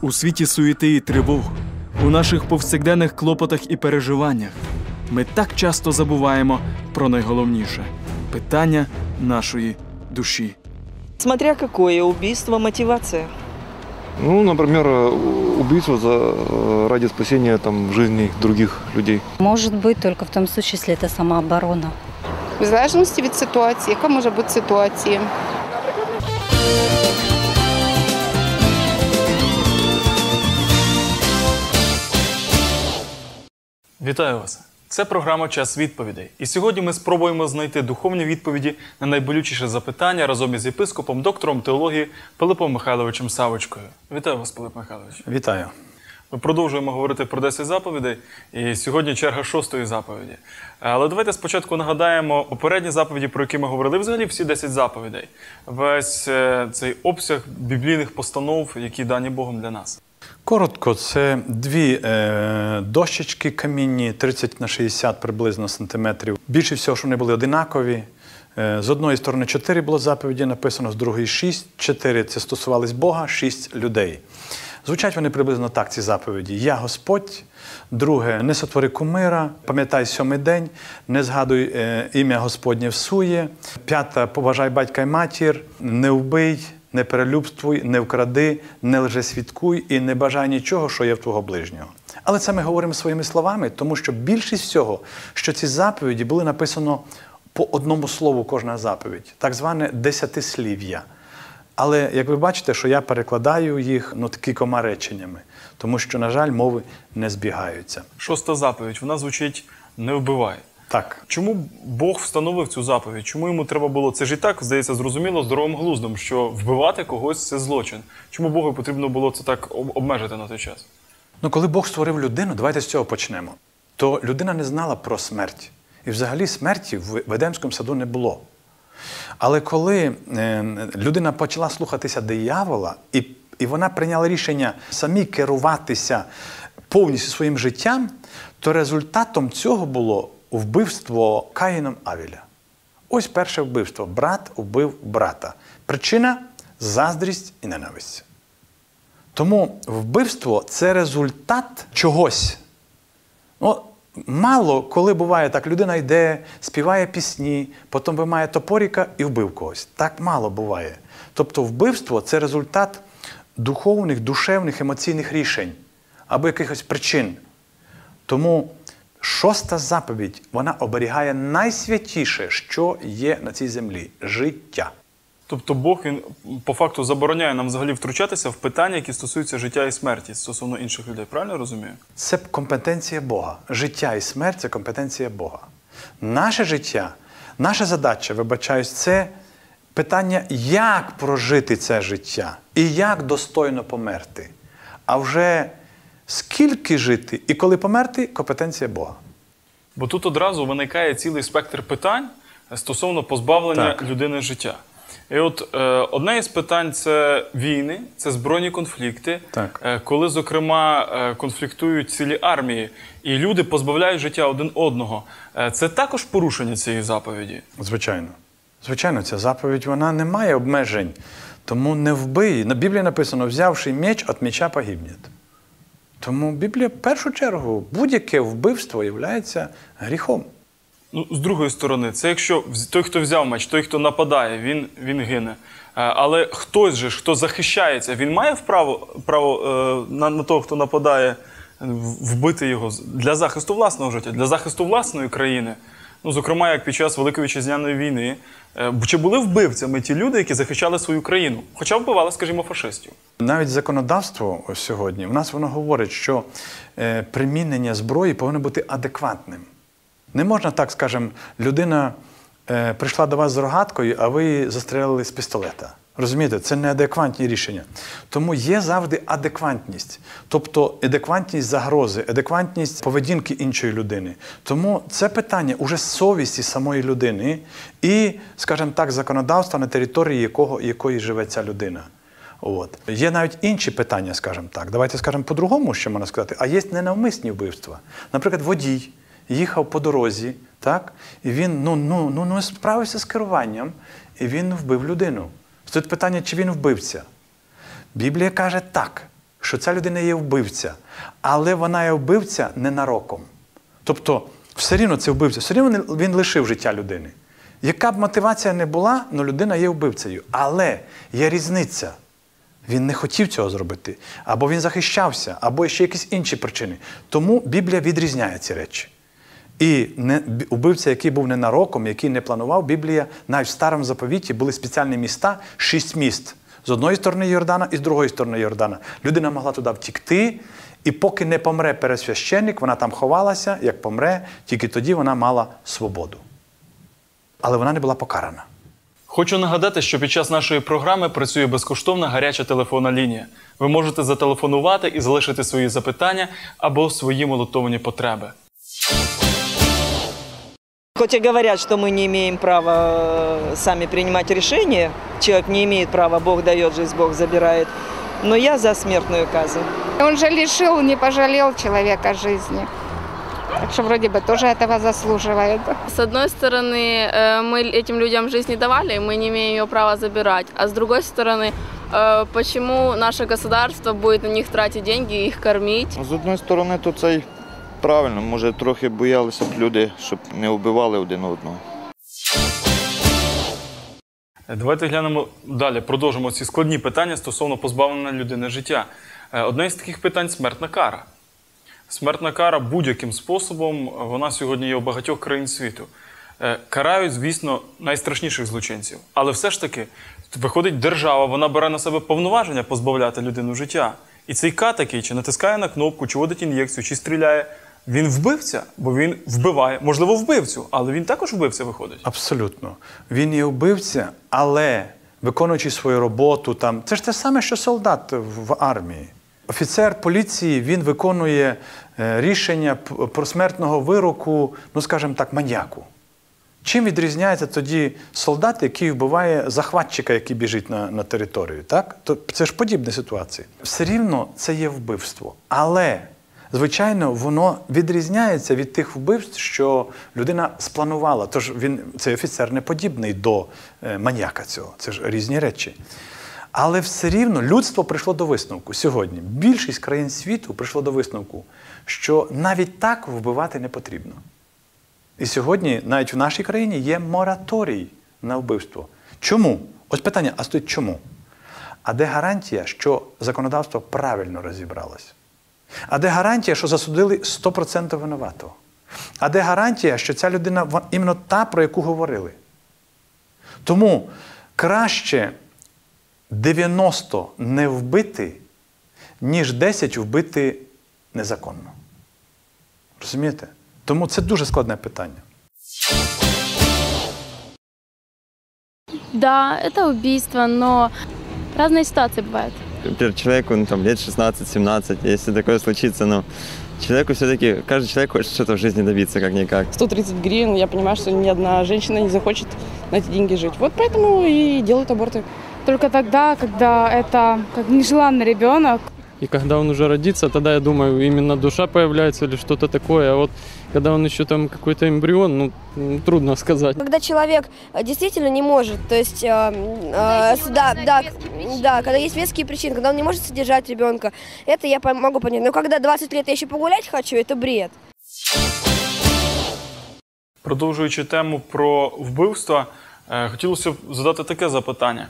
У світі суєти і тривог, у наших повсякденних клопотах і переживаннях ми так часто забуваємо про найголовніше питання нашої душі. Смотря какое убийство, мотивация. Ну, например, э, убийство за, э, ради спасения там, жизни других людей. Может быть только в том случае, если это самооборона. В залежності від ситуації, яка може бути ситуація. Вітаю вас! Це програма Час відповідей. І сьогодні ми спробуємо знайти духовні відповіді на найболючіше запитання разом із єпископом, доктором теології Пилипом Михайловичем Савочкою. Вітаю вас, Пилип Михайлович. Вітаю. Ми продовжуємо говорити про 10 заповідей, і сьогодні черга шостої заповіді. Але давайте спочатку нагадаємо попередні заповіді, про які ми говорили. Взагалі всі 10 заповідей. Весь е, цей обсяг біблійних постанов, які дані Богом для нас. Коротко, це дві е, дощечки камінні, 30 на 60 приблизно сантиметрів. Більше всього, що вони були одинакові. Е, з одної сторони 4 було заповіді написано, з другої 6. 4 це стосувались Бога, 6 людей. Звучать вони приблизно так, ці заповіді. Я Господь. Друге, не сотвори кумира, пам'ятай сьомий день, не згадуй е, ім'я Господнє всує. П'ята, поважай батька й матір, не вбий, не перелюбствуй, не вкради, не лжесвідкуй і не бажай нічого, що є в твого ближнього. Але це ми говоримо своїми словами, тому що більшість всього, що ці заповіді були написано по одному слову кожна заповідь, так зване десятислів'я. Але як ви бачите, що я перекладаю їх ну, кількома реченнями, тому що, на жаль, мови не збігаються. Шоста заповідь вона звучить не вбивай. Так. Чому Бог встановив цю заповідь? Чому йому треба було це ж і так, здається, зрозуміло здоровим глуздом, що вбивати когось це злочин? Чому Богу потрібно було це так обмежити на той час? Ну, коли Бог створив людину, давайте з цього почнемо. То людина не знала про смерть. І взагалі смерті в Едемському саду не було. Але коли е, людина почала слухатися диявола, і, і вона прийняла рішення самі керуватися повністю своїм життям, то результатом цього було вбивство Каїном Авіля. Ось перше вбивство. Брат вбив брата. Причина заздрість і ненависть. Тому вбивство це результат чогось. Ну, мало коли буває так, людина йде, співає пісні, потім вимає топоріка і вбив когось. Так мало буває. Тобто вбивство це результат духовних, душевних, емоційних рішень або якихось причин. Тому шоста заповідь вона оберігає найсвятіше, що є на цій землі життя. Тобто Бог він по факту забороняє нам взагалі втручатися в питання, які стосуються життя і смерті стосовно інших людей. Правильно я розумію? Це компетенція Бога. Життя і смерть це компетенція Бога. Наше життя, наша задача, вибачаюсь, це питання, як прожити це життя і як достойно померти. А вже скільки жити і коли померти компетенція Бога. Бо тут одразу виникає цілий спектр питань стосовно позбавлення Так. людини життя. І от е, одне із питань це війни, це збройні конфлікти, Так. Е, коли, зокрема, е, конфліктують цілі армії, і люди позбавляють життя один одного. Е, це також порушення цієї заповіді. Звичайно. Звичайно, ця заповідь вона не має обмежень. Тому не вбий. На Біблії написано, взявши меч, від меча погибне. Тому Біблія в першу чергу будь-яке вбивство є гріхом. Ну, з другої сторони, це якщо той, хто взяв меч, той, хто нападає, він, він гине. Е, Але хтось же, хто захищається, він має вправо, право е, на, на того, хто нападає, вбити його для захисту власного життя, для захисту власної країни. Ну, зокрема, як під час Великої вітчизняної війни. Е, Чи були вбивцями ті люди, які захищали свою країну? Хоча вбивали, скажімо, фашистів. Навіть законодавство сьогодні в нас воно говорить, що е, примінення зброї повинно бути адекватним. Не можна так, скажемо, людина е, прийшла до вас з рогаткою, а ви застрелили з пістолета. Розумієте, це неадекватні рішення. Тому є завжди адекватність, тобто адекватність загрози, адекватність поведінки іншої людини. Тому це питання уже совісті самої людини і, скажімо так, законодавства на території якого, якої живе ця людина. От. Є навіть інші питання, скажімо так. Давайте скажемо по-другому, що можна сказати. А є ненавмисні вбивства. Наприклад, водій їхав по дорозі, так, і він ну, ну, ну, не справився з керуванням, і він вбив людину. Стоїть питання, чи він вбивця. Біблія каже так, що ця людина є вбивця, але вона є вбивця ненароком. Тобто, все рівно це вбивця, все рівно він лишив життя людини. Яка б мотивація не була, але людина є вбивцею. Але є різниця. Він не хотів цього зробити, або він захищався, або ще якісь інші причини. Тому Біблія відрізняє ці речі. І не, убивця, який був ненароком, який не планував, Біблія, навіть в старому заповіті були спеціальні міста, шість міст з одної сторони Йордана і з другої сторони Йордана. Людина могла туди втікти, і поки не помре пересвященник, вона там ховалася, як помре, тільки тоді вона мала свободу. Але вона не була покарана. Хочу нагадати, що під час нашої програми працює безкоштовна гаряча телефонна лінія. Ви можете зателефонувати і залишити свої запитання або свої молитовні потреби. Хоть и говорят, что мы не имеем права э, сами принимать решения, человек не имеет права, Бог дает жизнь, Бог забирает. Но я за смертную казнь. Он же лишил, не пожалел человека жизни. Так что вроде бы тоже этого заслуживает. С одной стороны, э, мы этим людям жизнь не давали, мы не имеем ее права забирать. А с другой стороны, э, почему наше государство будет на них тратить деньги и их кормить? З одної сторони, то це й правильно. Може, трохи боялися б люди, щоб не вбивали один одного. Давайте глянемо далі. Продовжимо ці складні питання стосовно позбавлення людини життя. Е, Одне із таких питань смертна кара. Смертна кара будь-яким способом вона сьогодні є у багатьох країн світу. Е, Карають, звісно, найстрашніших злочинців. Але все ж таки, виходить держава, вона бере на себе повноваження позбавляти людину життя. І цей К чи натискає на кнопку, чи водить ін'єкцію, чи стріляє. Він вбивця, бо він вбиває, можливо, вбивцю, але він також вбивця виходить. Абсолютно. Він є вбивця, але виконуючи свою роботу, там, це ж те саме, що солдат в армії. Офіцер поліції він виконує е, рішення про смертного вироку, ну скажімо так, маньяку. Чим відрізняється тоді солдат, який вбиває захватчика, який біжить на, на територію? Так? То це ж подібна ситуація. Все рівно це є вбивство. Але, звичайно, воно відрізняється від тих вбивств, що людина спланувала. Тож він, цей офіцер не подібний до е, маньяка цього. Це ж різні речі. Але все рівно людство прийшло до висновку сьогодні. Більшість країн світу прийшло до висновку, що навіть так вбивати не потрібно. І сьогодні навіть в нашій країні є мораторій на вбивство. Чому? Ось питання: а стоїть чому? А де гарантія, що законодавство правильно розібралось? А де гарантія, що засудили 100% винуватого? А де гарантія, що ця людина вон- іменно та, про яку говорили? Тому краще 90 не вбити, ніж 10 вбити незаконно. Розумієте? Тому це дуже складне питання. Да, это убийство, но разные ситуации бывают. Например, человеку ну, там, лет 16-17, если такое случится, но человеку все-таки, каждый человек хочет что-то в жизни добиться, как-никак. 130 гривен, я понимаю, что ни одна женщина не захочет на эти деньги жить. Вот поэтому и делают аборты. Только тогда, когда это как нежеланный ребенок, И когда он уже родится, тогда, я думаю, именно душа появляется или что-то такое. А вот когда он еще там какой-то эмбрион, ну, трудно сказать. Когда человек э, действительно не может, то есть, э, э, да, да, да, когда есть веские причины, когда он не может содержать ребенка, это я могу понять. Но когда 20 лет я еще погулять хочу, это бред. Продовжуючи тему про вбивства, е, хотілося б задати таке запитання.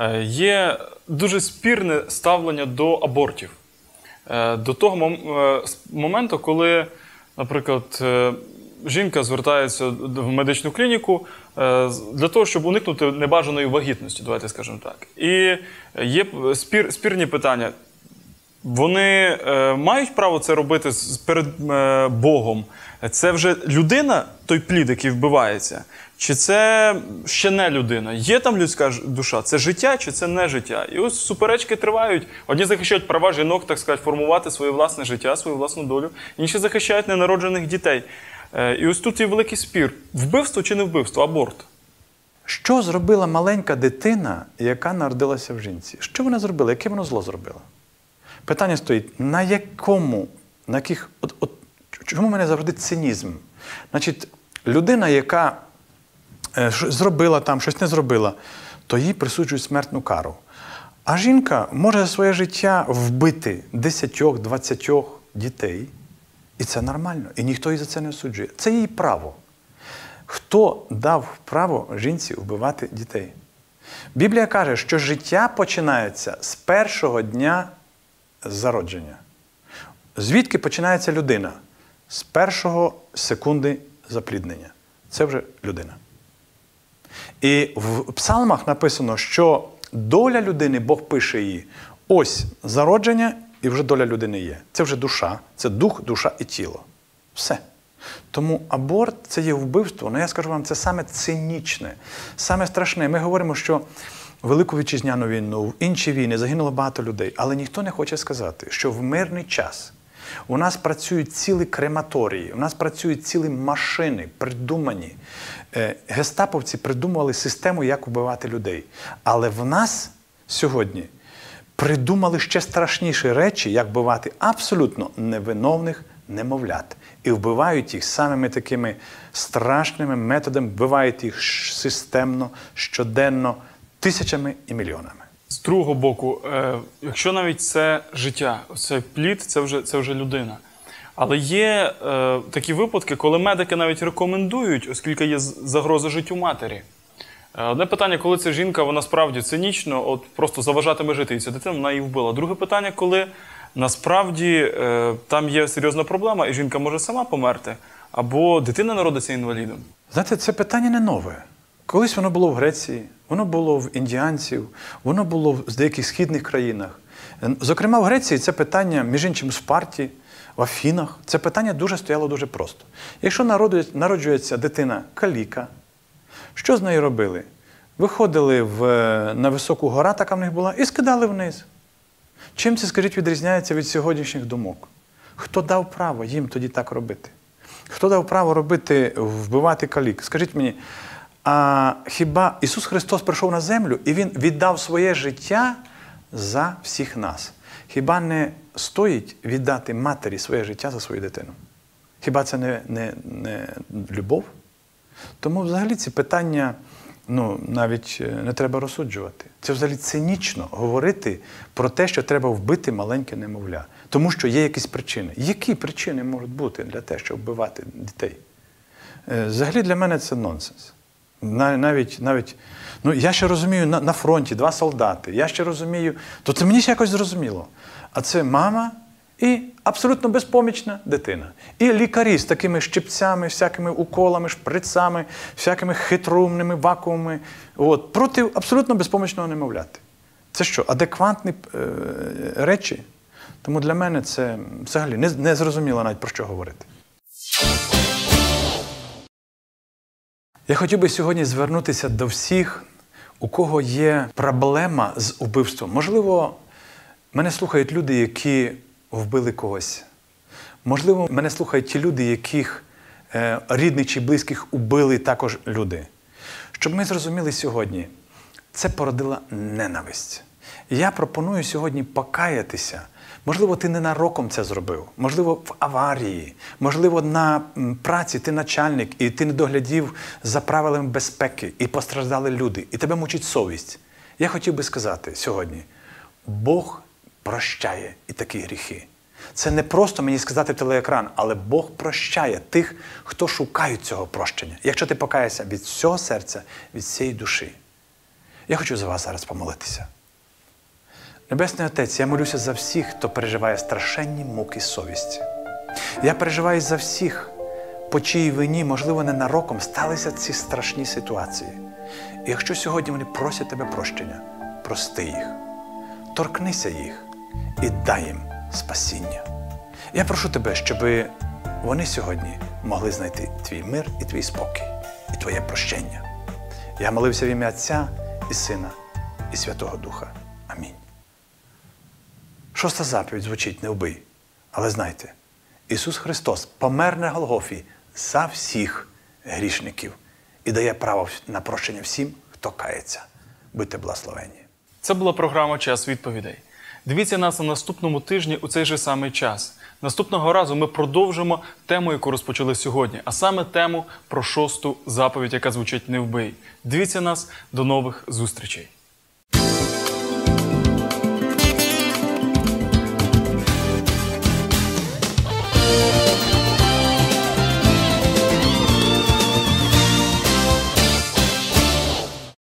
Е, Є дуже спірне ставлення до абортів. Е, До того е, моменту, коли, наприклад, жінка звертається в медичну клініку для того, щоб уникнути небажаної вагітності, давайте скажемо так. І є спір, спірні питання. Вони мають право це робити перед Богом. Це вже людина, той плід, який вбивається, чи це ще не людина? Є там людська душа? Це життя чи це не життя? І ось суперечки тривають. Одні захищають права жінок, так сказати, формувати своє власне життя, свою власну долю, інші захищають ненароджених дітей. Е, і ось тут є великий спір: вбивство чи не вбивство, аборт. Що зробила маленька дитина, яка народилася в жінці? Що вона зробила? Яке вона зло зробила? Питання стоїть: на якому, на яких. От, от, чому в мене завжди цинізм? Значить, людина, яка е, зробила там, щось не зробила, то їй присуджують смертну кару. А жінка може за своє життя вбити 10-20 дітей, і це нормально, і ніхто її за це не осуджує. Це її право. Хто дав право жінці вбивати дітей? Біблія каже, що життя починається з першого дня зародження. Звідки починається людина? З першого секунди запліднення. Це вже людина. І в псалмах написано, що доля людини, Бог пише її, ось зародження, і вже доля людини є. Це вже душа, це дух, душа і тіло. Все. Тому аборт це є вбивство. Ну я скажу вам, це саме цинічне, саме страшне. Ми говоримо, що Велику вітчизняну війну, в інші війни загинуло багато людей, але ніхто не хоче сказати, що в мирний час у нас працюють цілі крематорії, у нас працюють цілі машини, придумані. Е, Гестаповці придумували систему, як вбивати людей. Але в нас сьогодні придумали ще страшніші речі, як вбивати абсолютно невиновних немовлят. І вбивають їх самими такими страшними методами, вбивають їх системно, щоденно, тисячами і мільйонами. З другого боку, е, якщо навіть це життя, це плід, це вже, це вже людина. Але є е, такі випадки, коли медики навіть рекомендують, оскільки є загроза життю матері. Е, Одне питання, коли ця жінка, вона справді цинічно, от просто заважатиме жити, і ця дитина вона її вбила. Друге питання, коли насправді е, там є серйозна проблема, і жінка може сама померти, або дитина народиться інвалідом. Знаєте, це питання не нове. Колись воно було в Греції, воно було в індіанців, воно було в деяких східних країнах. Зокрема, в Греції це питання, між іншим, в Спарті, в Афінах. Це питання дуже стояло дуже просто. Якщо народжується дитина каліка, що з нею робили? Виходили в, е, на високу гора, така в них була, і скидали вниз. Чим це, скажіть, відрізняється від сьогоднішніх думок? Хто дав право їм тоді так робити? Хто дав право робити, вбивати калік? Скажіть мені, а хіба Ісус Христос прийшов на землю і Він віддав своє життя за всіх нас? Хіба не стоїть віддати матері своє життя за свою дитину? Хіба це не, не, не любов? Тому взагалі ці питання ну, навіть е, не треба розсуджувати. Це взагалі цинічно говорити про те, що треба вбити маленьке немовля. Тому що є якісь причини. Які причини можуть бути для того, щоб вбивати дітей? Е, Взагалі для мене це нонсенс. На- Навіть, навіть ну, я ще розумію, на, на фронті два солдати, я ще розумію, то це мені ще якось зрозуміло. А це мама і абсолютно безпомічна дитина. І лікарі з такими щипцями, всякими уколами, шприцами, всякими хитрумними вакуумами, от, проти абсолютно безпомічного немовляти. Це що, адекватні е, речі? Тому для мене це взагалі не, не зрозуміло навіть про що говорити. Я хотів би сьогодні звернутися до всіх, у кого є проблема з убивством. Можливо, мене слухають люди, які вбили когось. Можливо, мене слухають ті люди, яких е, рідних чи близьких убили також люди. Щоб ми зрозуміли сьогодні, це породила ненависть. Я пропоную сьогодні покаятися. Можливо, ти ненароком це зробив, можливо, в аварії, можливо, на праці ти начальник, і ти не доглядів за правилами безпеки, і постраждали люди, і тебе мучить совість. Я хотів би сказати сьогодні: Бог прощає і такі гріхи. Це не просто мені сказати в телеекран, але Бог прощає тих, хто шукають цього прощення. Якщо ти покаєшся від всього серця, від всієї душі. Я хочу за вас зараз помолитися. Небесний Отець, я молюся за всіх, хто переживає страшенні муки совісті. Я переживаю за всіх, по чиїй вині, можливо, ненароком сталися ці страшні ситуації. І якщо сьогодні вони просять тебе прощення, прости їх, торкнися їх і дай їм спасіння. Я прошу тебе, щоб вони сьогодні могли знайти твій мир і твій спокій, і твоє прощення. Я молився в ім'я Отця і Сина, і Святого Духа. Шоста заповідь звучить не вбий. Але знайте, Ісус Христос помер на Голгофі за всіх грішників і дає право на прощення всім, хто кається. Будьте благословені. Це була програма Час відповідей. Дивіться нас на наступному тижні у цей же самий час. Наступного разу ми продовжимо тему, яку розпочали сьогодні, а саме тему про шосту заповідь, яка звучить не вбий. Дивіться нас до нових зустрічей.